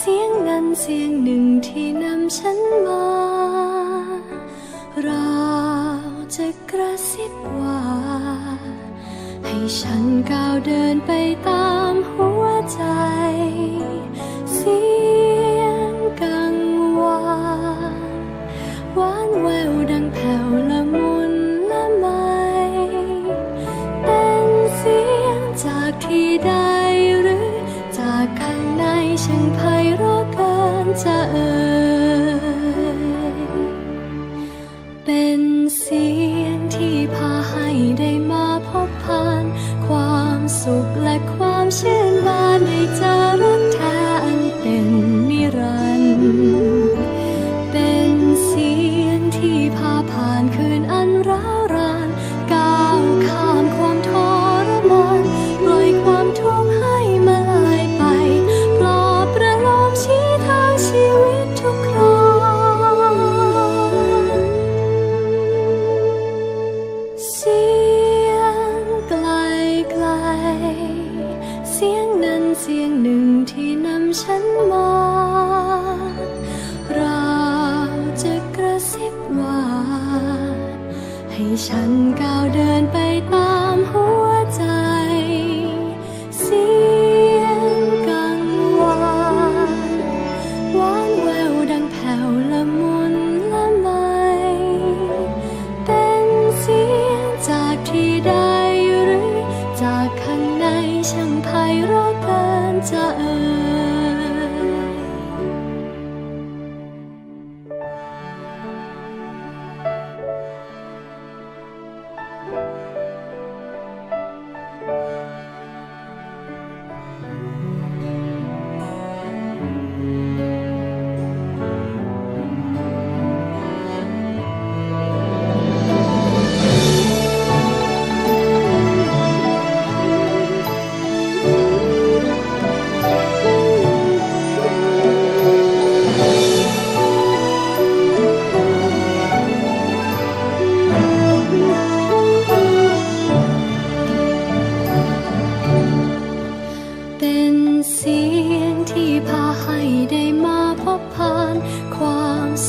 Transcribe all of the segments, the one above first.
เสียงนั้นเสียงหนึ่งที่นำฉันมา เราจะกระซิบว่า ให้ฉันก้าวเดินไปตามหัวใจเสีย เอ่ยเป็นเสียงที่พาให้ได้มาพบผ่าน ความสุขและความชื่น สียงนั้นเสียงหนึ่งที่นำฉันมา เราจะกระซิบว่า ให้ฉันก้าวเดินไปตามหัว เ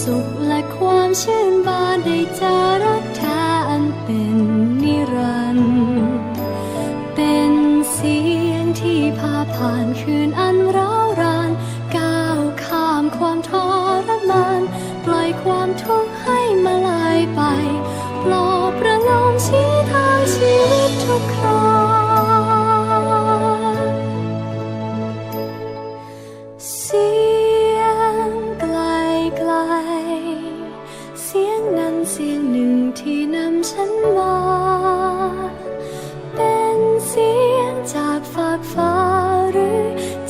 สุขและความชื่นบานได้จารักแท้อันเป็นนิรันดร์เป็นเสียงที่พาผ่านคืนอันร ฉันมา เป็นเสียงจากฝากฟ้าหรือ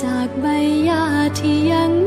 จากใบหญ้าที่ยัง